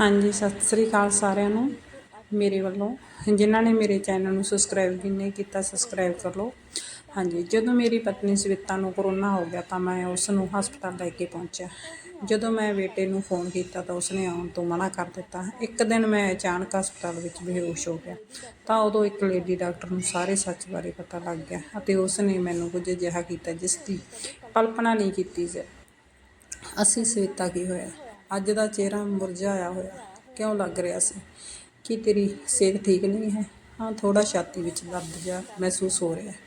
ਹਾਂਜੀ, ਸਤਿ ਸ੍ਰੀ ਅਕਾਲ ਸਾਰਿਆਂ ਨੂੰ, ਮੇਰੇ ਵੱਲੋਂ। ਜਿਨ੍ਹਾਂ ਨੇ ਮੇਰੇ ਚੈਨਲ ਨੂੰ ਸਬਸਕ੍ਰਾਈਬ ਵੀ ਨਹੀਂ ਕੀਤਾ ਸਬਸਕ੍ਰਾਈਬ ਕਰ ਲਓ। ਹਾਂਜੀ, ਜਦੋਂ ਮੇਰੀ ਪਤਨੀ ਸਵਿਤਾ ਨੂੰ ਕਰੋਨਾ ਹੋ ਗਿਆ ਤਾਂ ਮੈਂ ਉਸ ਨੂੰ ਹਸਪਤਾਲ ਲੈ ਕੇ ਪਹੁੰਚਿਆ। ਜਦੋਂ ਮੈਂ ਬੇਟੇ ਨੂੰ ਫੋਨ ਕੀਤਾ ਤਾਂ ਉਸਨੇ ਆਉਣ ਤੋਂ ਮਨਾ ਕਰ ਦਿੱਤਾ। ਇੱਕ ਦਿਨ ਮੈਂ ਅਚਾਨਕ ਹਸਪਤਾਲ ਵਿੱਚ ਬੇਹੋਸ਼ ਹੋ ਗਿਆ। ਤਾਂ ਉਦੋਂ ਇੱਕ ਲੇਡੀ ਡਾਕਟਰ ਨੂੰ ਸਾਰੇ ਸੱਚ ਬਾਰੇ ਪਤਾ ਲੱਗ ਗਿਆ ਅਤੇ ਉਸ ਨੇ ਮੈਨੂੰ ਕੁਝ ਅਜਿਹਾ ਕੀਤਾ ਜਿਸ ਦੀ ਕਲਪਨਾ ਨਹੀਂ ਕੀਤੀ ਸੀ। ਅਸੀਂ ਸਵਿਤਾ ਕੀ ਹੋਇਆ? ਅੱਜ ਦਾ ਚਿਹਰਾ ਮੁਰਝਾਇਆ ਹੋਇਆ। ਕਿਉਂ ਲੱਗ ਰਿਹਾ ਸੀ? ਕੀ ਤੇਰੀ ਸਿਹਤ ਠੀਕ ਨਹੀਂ ਹੈ? ਹਾਂ ਥੋੜਾ ਛਾਤੀ ਵਿੱਚ ਦਰਦ ਜਿਹਾ ਮਹਿਸੂਸ ਹੋ ਰਿਹਾ ਹੈ।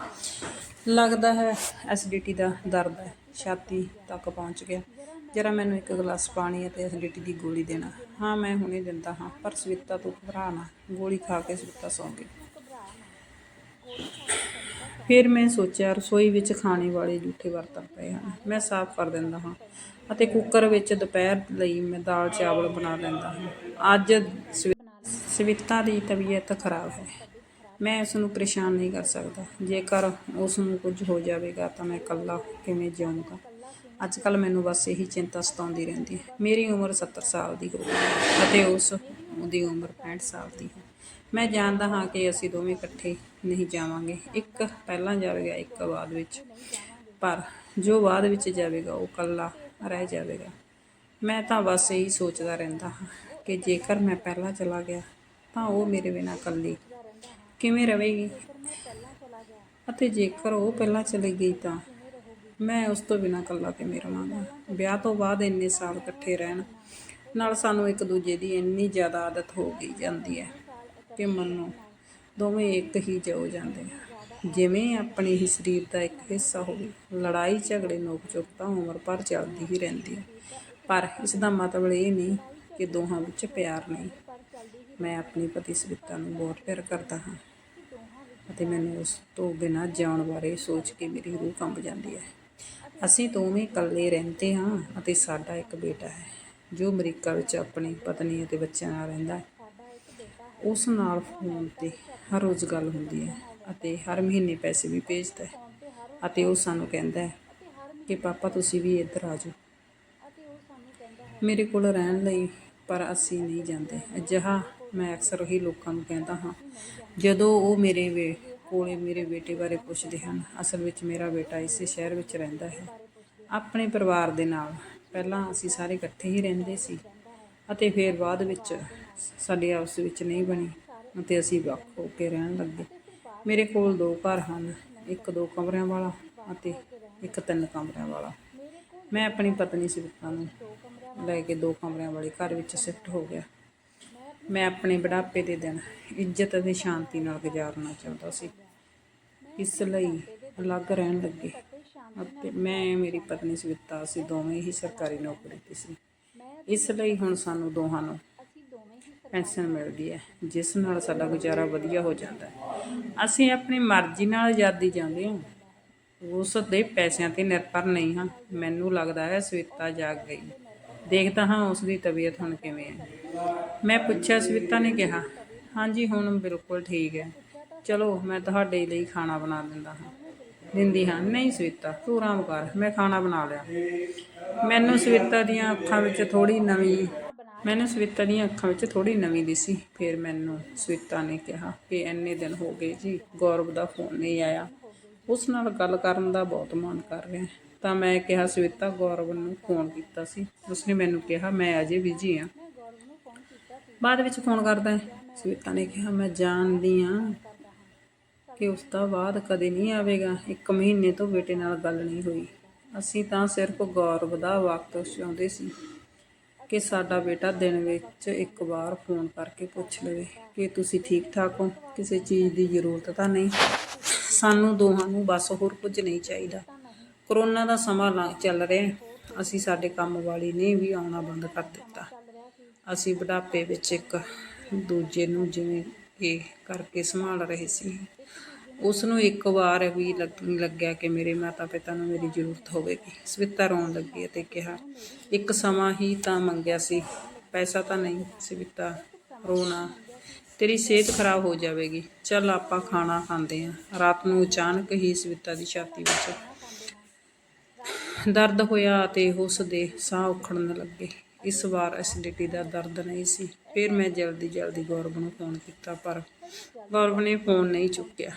ਲੱਗਦਾ ਹੈ ਐਸਿਡਿਟੀ ਦਾ ਦਰਦ ਹੈ। ਛਾਤੀ ਤੱਕ ਪਹੁੰਚ ਗਿਆ। ਜਰਾ ਮੈਨੂੰ ਇੱਕ ਗਲਾਸ ਪਾਣੀ ਅਤੇ ਐਸਿਡਿਟੀ ਦੀ ਗੋਲੀ ਦੇਣਾ। ਹਾਂ, ਮੈਂ ਹੁਣੇ ਦਿੰਦਾ ਹਾਂ, ਪਰ ਸਵਿਤਾ ਤੂੰ ਘਬਰਾ ਨਾ ਗੋਲੀ ਖਾ ਕੇ ਸਵਿਤਾ ਸੌਂ ਗਈ। ਫਿਰ ਮੈਂ ਸੋਚਿਆ ਰਸੋਈ ਵਿੱਚ ਖਾਣੇ ਵਾਲੇ ਜੂਠੇ ਬਰਤਨ ਪਏ ਹਨ। ਮੈਂ ਸਾਫ਼ ਕਰ ਦਿੰਦਾ ਹਾਂ ਅਤੇ ਕੁੱਕਰ ਵਿੱਚ ਦੁਪਹਿਰ ਲਈ ਮੈਂ ਦਾਲ ਚਾਵਲ ਬਣਾ ਲੈਂਦਾ ਹਾਂ। ਅੱਜ ਸਵਿ- ਸਵਿਤਾ ਦੀ ਤਬੀਅਤ ਖਰਾਬ ਹੈ। ਮੈਂ ਉਸ ਨੂੰ ਪਰੇਸ਼ਾਨ ਨਹੀਂ ਕਰ ਸਕਦਾ। ਜੇਕਰ ਉਸ ਨੂੰ ਕੁਝ ਹੋ ਜਾਵੇਗਾ ਤਾਂ ਮੈਂ ਇਕੱਲਾ ਕਿਵੇਂ ਜਿਉਂਗਾ ਅੱਜ ਕੱਲ ਮੈਨੂੰ ਬਸ ਇਹੀ ਚਿੰਤਾ ਸਤਾਉਂਦੀ ਰਹਿੰਦੀ ਹੈ। ਮੇਰੀ ਉਮਰ 70 ਸਾਲ ਦੀ ਹੋ ਗਈ ਹੈ ਅਤੇ ਉਸ ਦੀ ਉਮਰ 65 ਸਾਲ ਦੀ ਹੈ। ਮੈਂ ਜਾਣਦਾ ਹਾਂ ਕਿ ਅਸੀਂ ਦੋਵੇਂ ਇਕੱਠੇ ਨਹੀਂ ਜਾਵਾਂਗੇ। ਇੱਕ ਪਹਿਲਾਂ ਜਾਵੇਗਾ, ਇੱਕ ਬਾਅਦ ਵਿੱਚ। ਪਰ ਜੋ ਬਾਅਦ ਵਿੱਚ ਜਾਵੇਗਾ, ਉਹ ਇਕੱਲਾ ਰਹਿ ਜਾਵੇਗਾ। ਮੈਂ ਤਾਂ ਬਸ ਇਹੀ ਸੋਚਦਾ ਰਹਿੰਦਾ ਹਾਂ ਕਿ ਜੇਕਰ ਮੈਂ ਪਹਿਲਾਂ ਚਲਾ ਗਿਆ, ਤਾਂ ਉਹ ਮੇਰੇ ਬਿਨਾਂ ਇਕੱਲੀ ਕਿਵੇਂ ਰਹੇਗੀ? ਅਤੇ ਜੇਕਰ ਉਹ ਪਹਿਲਾਂ ਚਲੀ ਗਈ ਤਾਂ ਮੈਂ ਉਸ ਤੋਂ ਬਿਨਾਂ ਇਕੱਲਾ ਕਿਵੇਂ ਰਵਾਂਗਾ? ਵਿਆਹ ਤੋਂ ਬਾਅਦ ਇੰਨੇ ਸਾਲ ਇਕੱਠੇ ਰਹਿਣ ਨਾਲ ਸਾਨੂੰ ਇੱਕ ਦੂਜੇ ਦੀ ਇੰਨੀ ਜ਼ਿਆਦਾ ਆਦਤ ਹੋ ਗਈ ਜਾਂਦੀ ਹੈ। ਕਿ ਮੰਨੋ ਦੋਵੇਂ ਇੱਕ ਹੀ ਜੋ ਜਾਂਦੇ ਆ। ਜਿਵੇਂ ਆਪਣੇ ਹੀ ਸਰੀਰ ਦਾ ਇੱਕ ਹਿੱਸਾ ਹੋਵੇ, ਲੜਾਈ ਝਗੜੇ ਨੋਕ ਝੋਕ ਤਾਂ ਉਮਰ ਭਰ ਚੱਲਦੀ ਹੀ ਰਹਿੰਦੀ ਹੈ ਪਰ ਇਸ ਦਾ ਮਤਲਬ ਇਹ ਨਹੀਂ ਕਿ ਦੋਹਾਂ ਵਿੱਚ ਪਿਆਰ ਨਹੀਂ। ਮੈਂ ਆਪਣੀ ਪਤੀ ਸਵਿਤਾ ਨੂੰ ਬਹੁਤ ਪਿਆਰ ਕਰਦਾ ਹਾਂ ਅਤੇ ਮੈਨੂੰ ਉਸ ਤੋਂ ਬਿਨਾਂ ਜਿਉਣ ਬਾਰੇ ਸੋਚ ਕੇ ਮੇਰੀ ਰੂਹ ਕੰਬ ਜਾਂਦੀ ਹੈ। ਅਸੀਂ ਦੋਵੇਂ ਇਕੱਲੇ ਰਹਿੰਦੇ ਹਾਂ ਅਤੇ ਸਾਡਾ ਇੱਕ ਬੇਟਾ ਹੈ, ਜੋ ਅਮਰੀਕਾ ਵਿੱਚ ਆਪਣੀ ਪਤਨੀ ਅਤੇ ਬੱਚਿਆਂ ਨਾਲ ਰਹਿੰਦਾ ਹੈ। ਉਸ ਨਾਲ ਫੋਨ ਤੇ ਹਰ ਰੋਜ਼ ਗੱਲ ਹੁੰਦੀ ਹੈ ਅਤੇ ਹਰ ਮਹੀਨੇ ਪੈਸੇ ਵੀ ਭੇਜਦਾ ਹੈ ਅਤੇ ਉਹ ਸਾਨੂੰ ਕਹਿੰਦਾ ਹੈ ਕਿ, ਪਾਪਾ, ਤੁਸੀਂ ਵੀ ਇੱਧਰ ਆ ਜਾਓ। ਮੇਰੇ ਕੋਲ ਰਹਿਣ ਲਈ ਪਰ ਅਸੀਂ ਨਹੀਂ ਜਾਂਦੇ। ਅਜਿਹਾ ਮੈਂ ਅਕਸਰ ਉਹੀ ਲੋਕਾਂ ਨੂੰ ਕਹਿੰਦਾ ਹਾਂ। ਜਦੋਂ ਉਹ ਮੇਰੇ ਵੇ, ਕੋਲੇ ਮੇਰੇ ਬੇਟੇ ਬਾਰੇ ਪੁੱਛਦੇ ਹਨ, ਅਸਲ ਵਿੱਚ ਮੇਰਾ ਬੇਟਾ ਇਸੇ ਸ਼ਹਿਰ ਵਿੱਚ ਰਹਿੰਦਾ ਹੈ। ਆਪਣੇ ਪਰਿਵਾਰ ਦੇ ਨਾਲ ਪਹਿਲਾਂ ਅਸੀਂ ਸਾਰੇ ਇਕੱਠੇ ਹੀ ਰਹਿੰਦੇ ਸੀ। ਅਤੇ ਫਿਰ ਬਾਅਦ ਵਿੱਚ ਸਾਡੀ ਆਪਸ ਵਿੱਚ ਨਹੀਂ ਬਣੀ ਅਤੇ ਅਸੀਂ ਵੱਖ ਹੋ ਕੇ ਰਹਿਣ ਲੱਗੇ। ਮੇਰੇ ਕੋਲ ਦੋ ਘਰ ਹਨ, ਇੱਕ ਦੋ ਕਮਰਿਆਂ ਵਾਲਾ ਅਤੇ ਇੱਕ ਤਿੰਨ ਕਮਰਿਆਂ ਵਾਲਾ। ਮੈਂ ਆਪਣੀ ਪਤਨੀ ਸਵਿਤਾ ਨੂੰ ਲੈ ਕੇ ਦੋ ਕਮਰਿਆਂ ਵਾਲੇ ਘਰ ਵਿੱਚ ਸ਼ਿਫਟ ਹੋ ਗਿਆ। ਮੈਂ ਆਪਣੇ ਬੁਢਾਪੇ ਦੇ ਦਿਨ ਇੱਜ਼ਤ ਅਤੇ ਸ਼ਾਂਤੀ ਨਾਲ ਗੁਜ਼ਾਰਨਾ ਚਾਹੁੰਦਾ ਸੀ। ਇਸ ਲਈ ਅਲੱਗ ਰਹਿਣ ਲੱਗੇ ਅਤੇ ਮੈਂ, ਮੇਰੀ ਪਤਨੀ ਸਵਿਤਾ ਅਸੀਂ ਦੋਵੇਂ ਹੀ ਸਰਕਾਰੀ ਨੌਕਰੀ ਤੇ ਸੀ। ਇਸ ਲਈ ਹੁਣ ਸਾਨੂੰ ਦੋਹਾਂ ਨੂੰ ਪੈਨਸ਼ਨ ਮਿਲਦੀ ਹੈ, ਜਿਸ ਨਾਲ ਸਾਡਾ ਗੁਜ਼ਾਰਾ ਵਧੀਆ ਹੋ ਜਾਂਦਾ ਹੈ। ਅਸੀਂ ਆਪਣੀ ਮਰਜ਼ੀ ਨਾਲ ਆਜ਼ਾਦੀ ਜਾਂਦੇ ਹਾਂ। ਉਸ ਦੇ ਪੈਸਿਆਂ ਤੇ ਨਿਰਭਰ ਨਹੀਂ ਹਾਂ। ਮੈਨੂੰ ਲੱਗਦਾ ਹੈ ਸਵਿਤਾ ਜਾਗ ਗਈ। ਦੇਖਦਾ ਹਾਂ ਉਸ ਦੀ ਤਬੀਅਤ ਹੁਣ ਕਿਵੇਂ ਹੈ। ਮੈਂ ਪੁੱਛਿਆ ਸਵਿਤਾ ਨੇ ਕਿਹਾ, ਹਾਂਜੀ, ਹੁਣ ਬਿਲਕੁਲ ਠੀਕ ਹੈ। ਚਲੋ, ਮੈਂ ਤੁਹਾਡੇ ਲਈ ਖਾਣਾ ਬਣਾ ਦਿੰਦਾ ਹਾਂ। ਦਿੰਦੀ ਹਾਂ, ਨਹੀਂ ਸਵਿਤਾ ਤੂੰ ਆਰਾਮ ਕਰ, ਮੈਂ ਖਾਣਾ ਬਣਾ ਲਿਆ। ਮੈਨੂੰ ਸਵਿਤਾ ਦੀਆਂ ਅੱਖਾਂ ਵਿੱਚ ਥੋੜੀ ਨਵੀਂ, ਮੈਨੂੰ ਸਵਿਤਾ ਦੀਆਂ ਅੱਖਾਂ ਵਿੱਚ ਥੋੜੀ ਨਵੀਂ ਦਿਸੀ। ਫਿਰ ਮੈਨੂੰ ਸਵਿਤਾ ਨੇ ਕਿਹਾ ਕਿ ਇੰਨੇ ਦਿਨ ਹੋ ਗਏ ਜੀ, ਗੌਰਵ ਦਾ ਫੋਨ ਨਹੀਂ ਆਇਆ। ਉਸ ਨਾਲ ਗੱਲ ਕਰਨ ਦਾ ਬਹੁਤ ਮਨ ਕਰ ਰਿਹਾ। ਤਾਂ ਮੈਂ ਕਿਹਾ ਸਵਿਤਾ ਗੌਰਵ ਨੂੰ ਫੋਨ ਕੀਤਾ ਸੀ। ਉਸਨੇ ਮੈਨੂੰ ਕਿਹਾ, ਮੈਂ ਅਜੇ ਬਿਜ਼ੀ ਹਾਂ ਬਾਅਦ ਵਿੱਚ ਫੋਨ ਕਰਦਾ ਹੈ। ਸਵਿਤਾ ਨੇ ਕਿਹਾ, ਮੈਂ ਜਾਣਦੀ ਹਾਂ ਕਿ ਉਸ ਦਾ ਬਾਅਦ ਕਦੇ ਨਹੀਂ ਆਵੇਗਾ। ਇੱਕ ਮਹੀਨੇ ਤੋਂ ਬੇਟੇ ਨਾਲ ਗੱਲ ਨਹੀਂ ਹੋਈ। ਅਸੀਂ ਤਾਂ ਸਿਰਫ ਗੌਰਵ ਦਾ ਵਕਤ ਚਾਹੁੰਦੇ ਸੀ ਕਿ ਸਾਡਾ ਬੇਟਾ ਦਿਨ ਵਿੱਚ ਇੱਕ ਵਾਰ ਫੋਨ ਕਰਕੇ ਪੁੱਛ ਲਵੇ ਕਿ ਤੁਸੀਂ ਠੀਕ ਠਾਕ ਹੋ? ਕਿਸੇ ਚੀਜ਼ ਦੀ ਜ਼ਰੂਰਤ ਤਾਂ ਨਹੀਂ। ਸਾਨੂੰ ਦੋਹਾਂ ਨੂੰ ਬਸ ਹੋਰ ਕੁਝ ਨਹੀਂ ਚਾਹੀਦਾ। ਕਰੋਨਾ ਦਾ ਸਮਾਂ ਲੰਘ ਚੱਲ ਰਿਹਾ। ਅਸੀਂ ਸਾਡੇ ਕੰਮ ਵਾਲੀ ਨੇ ਵੀ ਆਉਣਾ ਬੰਦ ਕਰ ਦਿੱਤਾ। ਅਸੀਂ ਬੁਢਾਪੇ ਵਿੱਚ ਇੱਕ ਦੂਜੇ ਨੂੰ ਜਿਵੇਂ ਇਹ ਕਰਕੇ ਸੰਭਾਲ ਰਹੇ ਸੀ। ਉਸ ਨੂੰ ਇੱਕ ਵਾਰ ਵੀ ਲੱਗ- ਲੱਗਿਆ ਕਿ ਮੇਰੇ ਮਾਤਾ ਪਿਤਾ ਨੂੰ ਮੇਰੀ ਜ਼ਰੂਰਤ ਹੋਵੇਗੀ। ਸਵਿਤਾ ਰੋਣ ਲੱਗੀ ਅਤੇ ਕਿਹਾ, ਇੱਕ ਸਮਾਂ ਹੀ ਤਾਂ ਮੰਗਿਆ ਸੀ, ਪੈਸਾ ਤਾਂ ਨਹੀਂ, ਸਵਿਤਾ ਰੋਣਾ ਤੇਰੀ ਸਿਹਤ ਖਰਾਬ ਹੋ ਜਾਵੇਗੀ। ਚੱਲ ਆਪਾਂ ਖਾਣਾ ਖਾਂਦੇ ਹਾਂ ਰਾਤ ਨੂੰ ਅਚਾਨਕ ਹੀ ਸਵਿਤਾ ਦੀ ਛਾਤੀ ਵਿੱਚ ਦਰਦ ਹੋਇਆ ਅਤੇ ਉਸ ਦੇ ਸਾਹ ਉਖੜਨ ਲੱਗੇ। ਇਸ ਵਾਰ ਐਸਿਡਿਟੀ ਦਾ ਦਰਦ ਨਹੀਂ ਸੀ। ਫਿਰ ਮੈਂ ਜਲਦੀ ਜਲਦੀ ਗੌਰਵ ਨੂੰ ਫੋਨ ਕੀਤਾ, ਪਰ ਗੌਰਵ ਨੇ ਫੋਨ ਨਹੀਂ ਚੁੱਕਿਆ।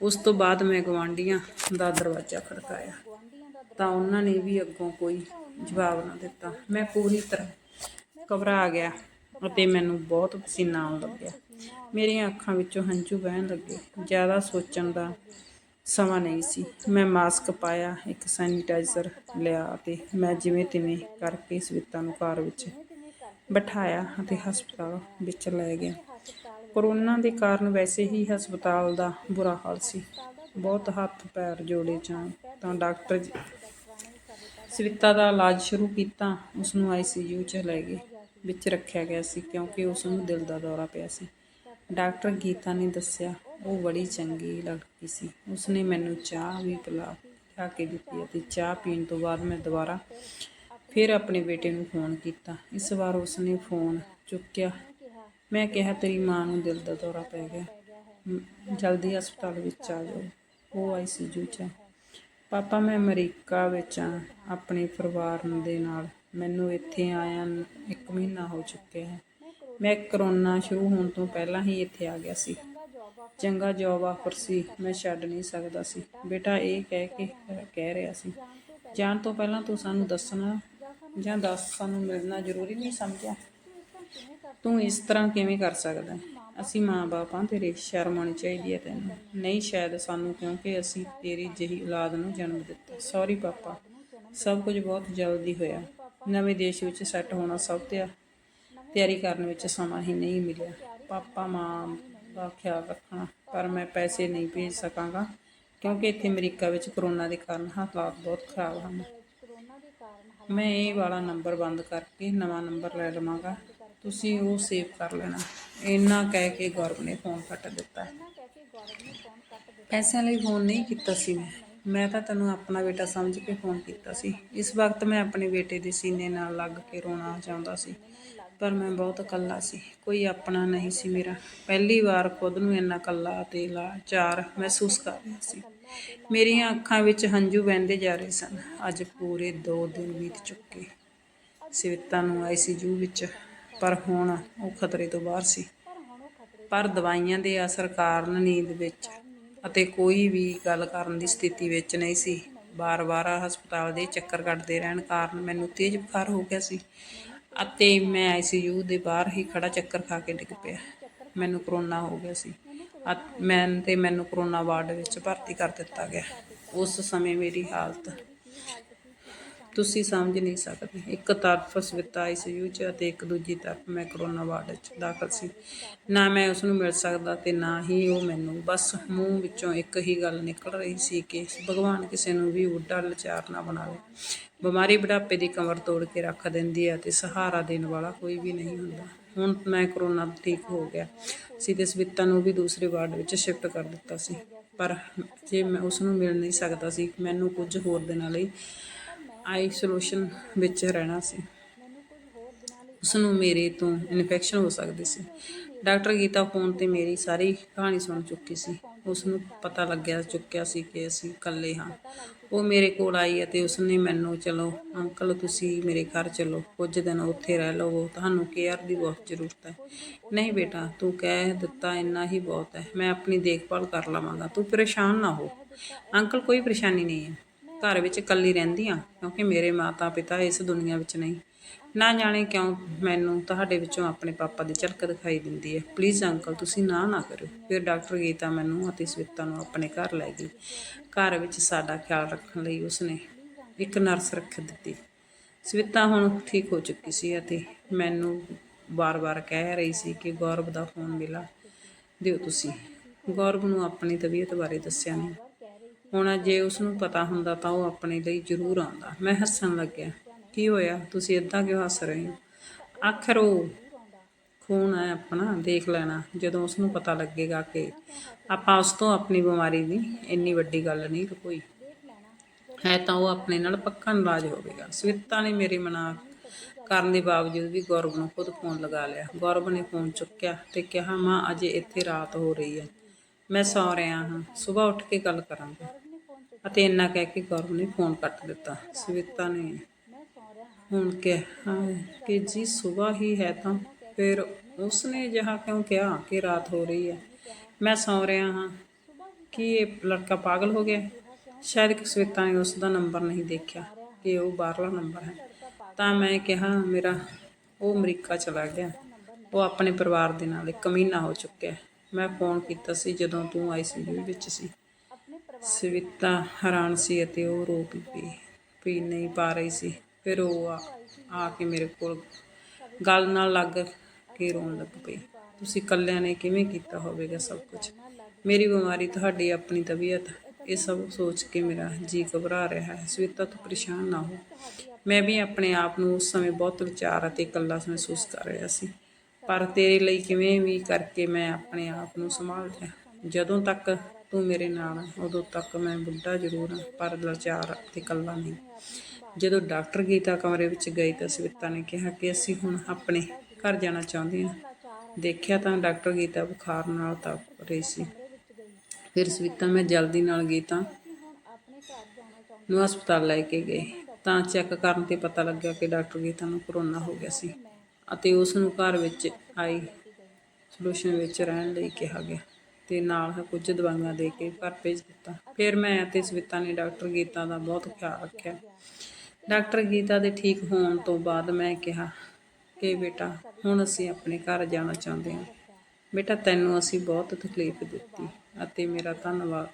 ਉਸ ਤੋਂ ਬਾਅਦ ਮੈਂ ਗਵਾਂਢੀਆਂ ਦਾ ਦਰਵਾਜ਼ਾ ਖੜਕਾਇਆ। ਤਾਂ ਉਹਨਾਂ ਨੇ ਵੀ ਅੱਗੋਂ ਕੋਈ ਜਵਾਬ ਨਾ ਦਿੱਤਾ। ਮੈਂ ਪੂਰੀ ਤਰ੍ਹਾਂ ਘਬਰਾ ਗਿਆ ਅਤੇ ਮੈਨੂੰ ਬਹੁਤ ਪਸੀਨਾ ਆਉਣ ਲੱਗਿਆ। ਮੇਰੀਆਂ ਅੱਖਾਂ ਵਿੱਚੋਂ ਹੰਝੂ ਵਹਿਣ ਲੱਗੇ। ਜ਼ਿਆਦਾ ਸੋਚਣ ਦਾ ਸਮਾਂ ਨਹੀਂ ਸੀ। ਮੈਂ ਮਾਸਕ ਪਾਇਆ, ਇੱਕ ਸੈਨੀਟਾਈਜ਼ਰ ਲਿਆ ਅਤੇ ਮੈਂ ਜਿਵੇਂ ਤਿਵੇਂ ਕਰਕੇ ਸਵਿਤਾ ਨੂੰ ਕਾਰ ਵਿੱਚ ਬਿਠਾਇਆ ਅਤੇ ਹਸਪਤਾਲ ਵਿੱਚ ਲੈ ਗਿਆ। ਕਰੋਨਾ ਦੇ ਕਾਰਨ ਵੈਸੇ ਹੀ ਹਸਪਤਾਲ ਦਾ ਬੁਰਾ ਹਾਲ ਸੀ। ਬਹੁਤ ਹੱਥ ਪੈਰ ਜੋੜੇ ਜਾਣ, ਤਾਂ ਡਾਕਟਰ ਜੀ- ਸਵਿਤਾ ਦਾ ਇਲਾਜ ਸ਼ੁਰੂ ਕੀਤਾ ਉਸ ਨੂੰ ਆਈਸੀਯੂ 'ਚ ਲੈ ਗਏ, ਵਿੱਚ ਰੱਖਿਆ ਗਿਆ ਸੀ ਕਿਉਂਕਿ ਉਸ ਨੂੰ ਦਿਲ ਦਾ ਦੌਰਾ ਪਿਆ ਸੀ। ਡਾਕਟਰ ਗੀਤਾ ਨੇ ਦੱਸਿਆ, ਉਹ ਬੜੀ ਚੰਗੀ ਲੜਕੀ ਸੀ। ਉਸਨੇ ਮੈਨੂੰ ਚਾਹ ਵੀ ਪਿਲਾ ਪਿਲਾ ਕੇ ਦਿੱਤੀ ਅਤੇ ਚਾਹ ਪੀਣ ਤੋਂ ਬਾਅਦ ਮੈਂ ਦੁਬਾਰਾ ਫਿਰ ਆਪਣੇ ਬੇਟੇ ਨੂੰ ਫੋਨ ਕੀਤਾ। ਇਸ ਵਾਰ ਉਸਨੇ ਫੋਨ ਚੁੱਕਿਆ ਮੈਂ ਕਿਹਾ ਤੇਰੀ ਮਾਂ ਨੂੰ ਦਿਲ ਦਾ ਦੌਰਾ ਪੈ ਗਿਆ। ਜਲਦੀ ਹਸਪਤਾਲ ਵਿੱਚ ਆ ਜਾਓ। ਉਹ ਆਈਸੀਯੂ 'ਚ। ਹੈ ਪਾਪਾ, ਮੈਂ ਅਮਰੀਕਾ ਵਿੱਚ ਹਾਂ ਆਪਣੇ ਪਰਿਵਾਰ ਦੇ ਨਾਲ। ਮੈਨੂੰ ਇੱਥੇ ਆਇਆ ਨੂੰ ਇੱਕ ਮਹੀਨਾ ਹੋ ਚੁੱਕਿਆ ਹੈ। ਮੈਂ ਕਰੋਨਾ ਸ਼ੁਰੂ ਹੋਣ ਤੋਂ ਪਹਿਲਾਂ ਹੀ ਇੱਥੇ ਆ ਗਿਆ ਸੀ। ਚੰਗਾ ਜੋਬ ਆਫਰ ਸੀ, ਮੈਂ ਛੱਡ ਨਹੀਂ ਸਕਦਾ ਸੀ। ਬੇਟਾ, ਇਹ ਕਹਿ ਕੇ ਕਹਿ ਰਿਹਾ ਸੀ, ਜਾਣ ਤੋਂ ਪਹਿਲਾਂ ਤੂੰ ਸਾਨੂੰ ਦੱਸਣਾ ਜਾਂ ਦੱਸ ਸਾਨੂੰ ਮਿਲਣਾ ਜ਼ਰੂਰੀ ਨਹੀਂ ਸਮਝਿਆ? ਤੂੰ ਇਸ ਤਰ੍ਹਾਂ ਕਿਵੇਂ ਕਰ ਸਕਦਾ? ਅਸੀਂ ਮਾਂ-ਬਾਪ ਹਾਂ ਤੇਰੇ ਸ਼ਰਮ ਆਉਣੀ ਚਾਹੀਦੀ ਹੈ ਤੈਨੂੰ। ਨਹੀਂ ਸ਼ਾਇਦ ਸਾਨੂੰ, ਕਿਉਂਕਿ ਅਸੀਂ ਤੇਰੀ ਜਿਹੀ ਔਲਾਦ ਨੂੰ ਜਨਮ ਦਿੱਤਾ। ਸੌਰੀ ਪਾਪਾ, ਸਭ ਕੁਝ ਬਹੁਤ ਜਲਦੀ ਹੋਇਆ। ਨਵੇਂ ਦੇਸ਼ ਵਿੱਚ ਸੈੱਟ ਹੋਣਾ ਸਭ ਤੇ ਤਿਆਰੀ ਕਰਨ ਵਿੱਚ ਸਮਾਂ ਹੀ ਨਹੀਂ ਮਿਲਿਆ। ਪਾਪਾ, ਮਾਂ ਦਾ ਖਿਆਲ ਰੱਖਣਾ, ਪਰ ਮੈਂ ਪੈਸੇ ਨਹੀਂ ਭੇਜ ਸਕਾਂਗਾ, ਕਿਉਂਕਿ ਇੱਥੇ ਅਮਰੀਕਾ ਵਿੱਚ ਕਰੋਨਾ ਦੇ ਕਾਰਨ ਹਾਲਾਤ ਬਹੁਤ ਖਰਾਬ ਹਨ। ਮੈਂ ਇਹ ਵਾਲਾ ਨੰਬਰ ਬੰਦ ਕਰਕੇ ਨਵਾਂ ਨੰਬਰ ਲੈ ਲਵਾਂਗਾ। ਤੁਸੀਂ ਉਹ ਸੇਵ ਕਰ ਲੈਣਾ। ਇੰਨਾ ਕਹਿ ਕੇ ਗੌਰਵ ਨੇ ਫੋਨ ਕੱਟ ਦਿੱਤਾ। ਪੈਸਿਆਂ ਲਈ ਫੋਨ ਨਹੀਂ ਕੀਤਾ ਸੀ ਮੈਂ। ਮੈਂ ਤਾਂ ਤੈਨੂੰ ਆਪਣਾ ਬੇਟਾ ਸਮਝ ਕੇ ਫੋਨ ਕੀਤਾ ਸੀ। ਇਸ ਵਕਤ ਮੈਂ ਆਪਣੇ ਬੇਟੇ ਦੇ ਸੀਨੇ ਨਾਲ ਲੱਗ ਕੇ ਰੋਣਾ ਚਾਹੁੰਦਾ ਸੀ। ਪਰ ਮੈਂ ਬਹੁਤ ਇਕੱਲਾ ਸੀ। ਕੋਈ ਆਪਣਾ ਨਹੀਂ ਸੀ ਮੇਰਾ। ਪਹਿਲੀ ਵਾਰ ਖੁਦ ਨੂੰ ਇੰਨਾ ਇਕੱਲਾ ਅਤੇ ਲਾਚਾਰ ਮਹਿਸੂਸ ਕਰ ਰਿਹਾ ਸੀ। ਮੇਰੀਆਂ ਅੱਖਾਂ ਵਿੱਚ ਹੰਝੂ ਵਹਿੰਦੇ ਜਾ ਰਹੇ ਸਨ। ਅੱਜ ਪੂਰੇ 2 ਦਿਨ ਬੀਤ ਚੁੱਕੇ। ਸਵਿਤਾ ਨੂੰ ਆਈਸੀਯੂ ਵਿੱਚ। ਪਰ ਹੁਣ ਉਹ ਖਤਰੇ ਤੋਂ ਬਾਹਰ ਸੀ। ਪਰ ਦਵਾਈਆਂ ਦੇ ਅਸਰ ਕਾਰਨ ਨੀਂਦ ਵਿੱਚ ਅਤੇ ਕੋਈ ਵੀ ਗੱਲ ਕਰਨ ਦੀ ਸਥਿਤੀ ਵਿੱਚ ਨਹੀਂ ਸੀ। ਬਾਰ-ਬਾਰ ਹਸਪਤਾਲ ਦੇ ਚੱਕਰ ਕੱਟਦੇ ਰਹਿਣ ਕਾਰਨ ਮੈਨੂੰ ਤੇਜ਼ ਬੁਖਾਰ ਹੋ ਗਿਆ ਸੀ ਅਤੇ ਮੈਂ ਆਈਸੀਯੂ ਦੇ ਬਾਹਰ ਹੀ ਖੜਾ ਚੱਕਰ ਖਾ ਕੇ ਡਿੱਗ ਪਿਆ। ਮੈਨੂੰ ਕਰੋਨਾ ਹੋ ਗਿਆ ਸੀ ਅਤ- ਮੈਂ ਤੇ ਮੈਨੂੰ ਕਰੋਨਾ ਵਾਰਡ ਵਿੱਚ ਭਰਤੀ ਕਰ ਦਿੱਤਾ ਗਿਆ। ਉਸ ਸਮੇਂ ਮੇਰੀ ਹਾਲਤ ਤੁਸੀਂ ਸਮਝ ਨਹੀਂ ਸਕਦੇ। ਇੱਕ ਤਰਫ ਸਵਿਤਾ ਆਈਸੀਯੂ 'ਚ ਅਤੇ ਇੱਕ ਦੂਜੀ ਤਰਫ ਮੈਂ ਕਰੋਨਾ ਵਾਰਡ 'ਚ ਦਾਖਲ ਸੀ। ਨਾ ਮੈਂ ਉਸ ਨੂੰ ਮਿਲ ਸਕਦਾ ਤੇ ਨਾ ਹੀ ਉਹ ਮੈਨੂੰ। ਬਸ ਮੂੰਹ ਵਿੱਚੋਂ ਇੱਕ ਹੀ ਗੱਲ ਨਿਕਲ ਰਹੀ ਸੀ ਕਿ ਭਗਵਾਨ ਕਿਸੇ ਨੂੰ ਵੀ ਉੱਡਾ ਲਾਚਾਰ ਨਾ ਬਣਾਵੇ। ਬਿਮਾਰੀ ਬੁਢਾਪੇ ਦੀ ਕਮਰ ਤੋੜ ਕੇ ਰੱਖ ਦਿੰਦੀ ਹੈ ਤੇ ਸਹਾਰਾ ਦੇਣ ਵਾਲਾ ਕੋਈ ਵੀ ਨਹੀਂ ਹੁੰਦਾ। ਹੁਣ ਮੈਂ ਕਰੋਨਾ ਠੀਕ ਹੋ ਗਿਆ ਸੀ ਤੇ ਸਵਿਤਾ ਨੂੰ ਵੀ ਦੂਸਰੇ ਵਾਰਡ ਵਿੱਚ ਸ਼ਿਫਟ ਕਰ ਦਿੱਤਾ ਸੀ। ਪਰ ਜੇ ਮੈਂ ਉਸ ਨੂੰ ਮਿਲ ਨਹੀਂ ਸਕਦਾ ਸੀ, ਮੈਨੂੰ ਕੁਝ ਹੋਰ ਦਿਨਾਂ ਲਈ ਆਈਸੋਲੇਸ਼ਨ ਵਿੱਚ ਰਹਿਣਾ ਸੀ। ਉਸ ਨੂੰ ਮੇਰੇ ਤੋਂ ਇਨਫੈਕਸ਼ਨ ਹੋ ਸਕਦੀ ਸੀ। ਡਾਕਟਰ ਗੀਤਾ ਫੋਨ ਤੇ ਮੇਰੀ ਸਾਰੀ ਕਹਾਣੀ ਸੁਣ ਚੁੱਕੀ ਸੀ। ਉਸ ਨੂੰ ਪਤਾ ਲੱਗਿਆ, ਚੁੱਕਿਆ ਸੀ ਕਿ ਅਸੀਂ ਇਕੱਲੇ ਹਾਂ। ਉਹ ਮੇਰੇ ਕੋਲ ਆਈ ਅਤੇ ਉਸਨੇ ਮੈਨੂੰ, ਚਲੋ ਅੰਕਲ, ਤੁਸੀਂ ਮੇਰੇ ਘਰ ਚਲੋ। ਕੁਝ ਦਿਨ ਉੱਥੇ ਰਹਿ ਲਵੋ। ਤੁਹਾਨੂੰ ਕੇਅਰ ਦੀ ਬਹੁਤ ਜ਼ਰੂਰਤ ਹੈ। ਨਹੀਂ ਬੇਟਾ, ਤੂੰ ਕਹਿ ਦਿੱਤਾ ਇੰਨਾ ਹੀ ਬਹੁਤ ਹੈ। ਮੈਂ ਆਪਣੀ ਦੇਖਭਾਲ ਕਰ ਲਵਾਂਗਾ। ਤੂੰ ਪਰੇਸ਼ਾਨ ਨਾ ਹੋ। ਅੰਕਲ, ਕੋਈ ਪਰੇਸ਼ਾਨੀ ਨਹੀਂ ਹੈ। ਘਰ ਵਿੱਚ ਇਕੱਲੀ ਰਹਿੰਦੀ ਹਾਂ ਕਿਉਂਕਿ ਮੇਰੇ ਮਾਤਾ ਪਿਤਾ ਇਸ ਦੁਨੀਆ ਵਿੱਚ ਨਹੀਂ। ਨਾ ਜਾਣੇ ਕਿਉਂ ਮੈਨੂੰ ਤੁਹਾਡੇ ਵਿੱਚੋਂ ਆਪਣੇ ਪਾਪਾ ਦੀ ਝਲਕ ਦਿਖਾਈ ਦਿੰਦੀ ਹੈ। ਪਲੀਜ਼ ਅੰਕਲ ਤੁਸੀਂ ਨਾ ਨਾ ਕਰੋ ਫਿਰ ਡਾਕਟਰ ਗੀਤਾ ਮੈਨੂੰ ਅਤੇ ਸਵਿਤਾ ਨੂੰ ਆਪਣੇ ਘਰ ਲੈ ਗਈ। ਘਰ ਵਿੱਚ ਸਾਡਾ ਖਿਆਲ ਰੱਖਣ ਲਈ ਉਸਨੇ ਇੱਕ ਨਰਸ ਰੱਖ ਦਿੱਤੀ। ਸਵਿਤਾ ਹੁਣ ਠੀਕ ਹੋ ਚੁੱਕੀ ਸੀ ਅਤੇ ਮੈਨੂੰ ਬਾਰ-ਬਾਰ ਕਹਿ ਰਹੀ ਸੀ ਕਿ ਗੌਰਵ ਦਾ ਫੋਨ ਮਿਲਾ, ਦਿਓ ਤੁਸੀਂ। ਗੌਰਵ ਨੂੰ ਆਪਣੀ ਤਬੀਅਤ ਬਾਰੇ ਦੱਸਿਆ ਨਹੀਂ। ਹੁਣ ਜੇ ਉਸ ਨੂੰ ਪਤਾ ਹੁੰਦਾ ਤਾਂ ਉਹ ਆਪਣੇ ਲਈ ਜ਼ਰੂਰ ਆਉਂਦਾ। ਮੈਂ ਹੱਸਣ ਲੱਗਿਆ, ਕੀ ਹੋਇਆ? ਤੁਸੀਂ ਇਦਾਂ ਕਿਉਂ ਹੱਸ ਰਹੇ ਹੋ? ਆਖਰ ਉਹ ਖੂਨ ਹੈ ਆਪਣਾ, ਦੇਖ ਲੈਣਾ। ਜਦੋਂ ਉਸ ਨੂੰ ਪਤਾ ਲੱਗੇਗਾ ਕਿ ਆਪਾਂ ਉਸ ਤੋਂ ਆਪਣੀ ਬਿਮਾਰੀ ਦੀ ਇੰਨੀ ਵੱਡੀ ਗੱਲ ਨਹੀਂ ਲੁਕੋਈ ਹੈ ਤਾਂ ਉਹ ਆਪਣੇ ਨਾਲ ਪੱਕਾ ਨਾਰਾਜ਼ ਹੋਵੇਗਾ। ਸਵਿਤਾ ਨੇ ਮੇਰੀ ਮਨਾ ਕਰਨ ਦੇ ਬਾਵਜੂਦ ਵੀ ਗੌਰਵ ਨੂੰ ਖੁਦ ਫੋਨ ਲਗਾ ਲਿਆ। ਗੌਰਵ ਨੇ ਫੋਨ ਚੁੱਕਿਆ ਤੇ ਕਿਹਾ, ਮਾਂ, ਅਜੇ ਇੱਥੇ ਰਾਤ ਹੋ ਰਹੀ ਹੈ। ਮੈਂ ਸੌ ਰਿਹਾ ਹਾਂ। ਸਵੇਰ ਉੱਠ ਕੇ ਗੱਲ ਕਰਾਂਗਾ। ਅਤੇ ਇੰਨਾ ਕਹਿ ਕੇ ਗੌਰਵ ਨੇ ਫੋਨ ਕੱਟ ਦਿੱਤਾ। ਸਵਿਤਾ ਨੇ ਹੁਣ ਕਿਹਾ ਕਿ ਜੀ ਸਵੇਰ ਹੀ ਹੈ ਤਾਂ ਫਿਰ ਉਸਨੇ ਜਹਾ ਕਿਉਂ ਕਿਹਾ ਕਿ ਰਾਤ ਹੋ ਰਹੀ ਹੈ? ਮੈਂ ਸੌਂ ਰਿਹਾ ਹਾਂ। ਕਿ ਇਹ ਲੜਕਾ ਪਾਗਲ ਹੋ ਗਿਆ? ਸ਼ਾਇਦ ਕਿ ਸਵੇਤਾ ਨੇ ਉਸ ਦਾ ਨੰਬਰ ਨਹੀਂ ਦੇਖਿਆ ਕਿ ਉਹ ਬਾਹਰਲਾ ਨੰਬਰ ਹੈ। ਤਾਂ ਮੈਂ ਕਿਹਾ, ਮੇਰਾ ਉਹ ਅਮਰੀਕਾ ਚਲਾ ਗਿਆ। ਉਹ ਆਪਣੇ ਪਰਿਵਾਰ ਦੇ ਨਾਲ ਇੱਕ ਮਹੀਨਾ ਹੋ ਚੁੱਕਿਆ ਮੈਂ ਫੋਨ ਕੀਤਾ ਸੀ ਜਦੋਂ ਤੂੰ ਆਈਸੀਯੂ ਵਿੱਚ ਸੀ। ਸਵਿਤਾ ਹੈਰਾਨ ਸੀ ਅਤੇ ਉਹ ਰੋ ਵੀ ਪਈ ਪੀ ਨਹੀਂ ਪਾ ਰਹੀ ਸੀ। ਫਿਰ ਉਹ ਆ ਆ ਕੇ ਮੇਰੇ ਕੋਲ ਗੱਲ ਨਾਲ ਲੱਗ ਕੇ ਰੋਣ ਲੱਗ ਪਈ। ਤੁਸੀਂ ਇਕੱਲਿਆਂ ਨੇ ਕਿਵੇਂ ਕੀਤਾ ਹੋਵੇਗਾ ਸਭ ਕੁਝ ਮੇਰੀ ਬਿਮਾਰੀ ਤੁਹਾਡੀ ਆਪਣੀ ਤਬੀਅਤ, ਇਹ ਸਭ ਸੋਚ ਕੇ ਮੇਰਾ ਜੀ ਘਬਰਾ ਰਿਹਾ ਹੈ। ਸਵਿਤਾ, ਤੂੰ ਪਰੇਸ਼ਾਨ ਨਾ ਹੋ। ਮੈਂ ਵੀ ਆਪਣੇ ਆਪ ਨੂੰ ਉਸ ਸਮੇਂ ਬਹੁਤ ਵਿਚਾਰ ਅਤੇ ਇਕੱਲਾ ਮਹਿਸੂਸ ਕਰ ਰਿਹਾ ਸੀ। ਪਰ ਤੇਰੇ ਲਈ ਕਿਵੇਂ ਵੀ ਕਰਕੇ ਮੈਂ ਆਪਣੇ ਆਪ ਨੂੰ ਸੰਭਾਲ ਲਿਆ ਜਦੋਂ ਤੱਕ ਤੂੰ ਮੇਰੇ ਨਾਲ ਉਦੋਂ ਤੱਕ ਮੈਂ ਬੁੱਢਾ ਜ਼ਰੂਰ ਹਾਂ ਪਰ ਲਾਚਾਰ ਤੇ ਇਕੱਲਾ ਨਹੀਂ। ਜਦੋਂ ਡਾਕਟਰ ਗੀਤਾ ਕਮਰੇ ਵਿੱਚ ਗਈ ਤਾਂ ਸਵਿਤਾ ਨੇ ਕਿਹਾ ਕਿ ਅਸੀਂ ਹੁਣ ਆਪਣੇ ਘਰ ਜਾਣਾ ਚਾਹੁੰਦੇ ਹਾਂ। ਦੇਖਿਆ ਤਾਂ ਡਾਕਟਰ ਗੀਤਾ ਬੁਖਾਰ ਨਾਲ ਤਪ ਰਹੀ ਸੀ। ਫਿਰ ਸਵਿਤਾ, ਮੈਂ ਜਲਦੀ ਨਾਲ ਗੀਤਾ ਨੂੰ ਹਸਪਤਾਲ ਲੈ ਕੇ ਗਏ ਤਾਂ ਚੈੱਕ ਕਰਨ ਤੇ ਪਤਾ ਲੱਗਿਆ ਕਿ ਡਾਕਟਰ ਗੀਤਾ ਨੂੰ ਕਰੋਨਾ ਹੋ ਗਿਆ ਸੀ ਅਤੇ ਉਸ ਨੂੰ ਘਰ ਵਿੱਚ ਆਈ ਸੋਲੂਸ਼ਨ ਵਿੱਚ ਰਹਿਣ ਲਈ ਕਿਹਾ ਗਿਆ। ਤੇ ਨਾਲ ਕੁਝ ਦਵਾਈਆਂ ਦੇ ਕੇ ਘਰ ਭੇਜ ਦਿੱਤਾ। ਫਿਰ ਮੈਂ ਅਤੇ ਸਵਿਤਾ ਨੇ ਡਾਕਟਰ ਗੀਤਾ ਦਾ ਬਹੁਤ ਖਿਆਲ ਰੱਖਿਆ। ਡਾਕਟਰ ਗੀਤਾ ਦੇ ਠੀਕ ਹੋਣ ਤੋਂ ਬਾਅਦ ਮੈਂ ਕਿਹਾ ਕਿ ਬੇਟਾ, ਹੁਣ ਅਸੀਂ ਆਪਣੇ ਘਰ ਜਾਣਾ ਚਾਹੁੰਦੇ ਹਾਂ। ਬੇਟਾ, ਤੈਨੂੰ ਅਸੀਂ ਬਹੁਤ ਤਕਲੀਫ ਦਿੱਤੀ ਅਤੇ ਮੇਰਾ ਧੰਨਵਾਦ,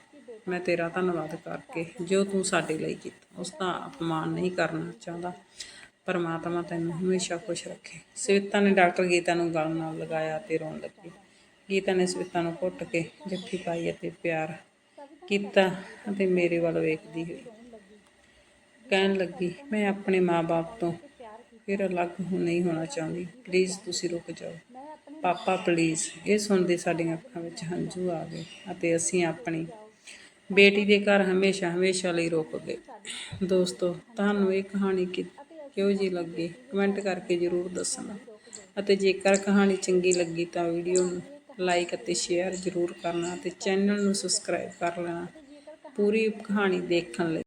ਮੈਂ ਤੇਰਾ ਧੰਨਵਾਦ ਕਰਕੇ ਜੋ ਤੂੰ ਸਾਡੇ ਲਈ ਕੀਤਾ, ਉਸ ਦਾ ਅਪਮਾਨ ਨਹੀਂ ਕਰਨਾ ਚਾਹੁੰਦਾ। ਪਰਮਾਤਮਾ ਤੈਨੂੰ ਹਮੇਸ਼ਾ ਖੁਸ਼ ਰੱਖੇ। ਸਵਿਤਾ ਨੇ ਡਾਕਟਰ ਗੀਤਾ ਨੂੰ ਗਲ ਨਾਲ ਲਗਾਇਆ ਤੇ ਰੋਣ ਲੱਗੀ। ਗੀਤਾ ਨੇ ਸਵਿਤਾ ਨੂੰ ਘੁੱਟ ਕੇ ਜੱਫੀ ਪਾਈ ਅਤੇ ਪਿਆਰ ਕੀਤਾ ਅਤੇ ਮੇਰੇ ਵੱਲ ਵੇਖਦੀ ਹੋਈ। ਕਹਿਣ ਲੱਗੀ, ਮੈਂ ਆਪਣੇ ਮਾਪੇ ਤੋਂ ਫਿਰ ਅਲੱਗ ਨਹੀਂ ਹੋਣਾ ਚਾਹੁੰਦੀ। ਪਲੀਜ਼ ਤੁਸੀਂ ਰੁਕ ਜਾਓ। ਪਾਪਾ, ਪਲੀਜ਼, ਇਹ ਸੁਣਦੇ ਸਾਡੀਆਂ ਅੱਖਾਂ ਵਿੱਚ ਹੰਝੂ ਆ ਗਏ ਅਤੇ ਅਸੀਂ ਆਪਣੀ ਬੇਟੀ ਦੇ ਘਰ ਹਮੇਸ਼ਾ ਹਮੇਸ਼ਾ ਲਈ ਰੁਕ ਗਏ। ਦੋਸਤੋ, ਤੁਹਾਨੂੰ ਇਹ ਕਹਾਣੀ ਕਿ, ਕਿਉਂ ਜੀ ਲੱਗੀ? ਕਮੈਂਟ ਕਰਕੇ ਜ਼ਰੂਰ ਦੱਸਣਾ ਅਤੇ ਜੇਕਰ ਕਹਾਣੀ ਚੰਗੀ ਲੱਗੀ ਤਾਂ ਵੀਡੀਓ ਨੂੰ ਲਾਈਕ ਅਤੇ ਸ਼ੇਅਰ ਜ਼ਰੂਰ ਕਰਨਾ ਅਤੇ ਚੈਨਲ ਨੂੰ ਸਬਸਕ੍ਰਾਈਬ ਕਰ ਲੈਣਾ। ਪੂਰੀ ਕਹਾਣੀ ਦੇਖਣ ਲਈ।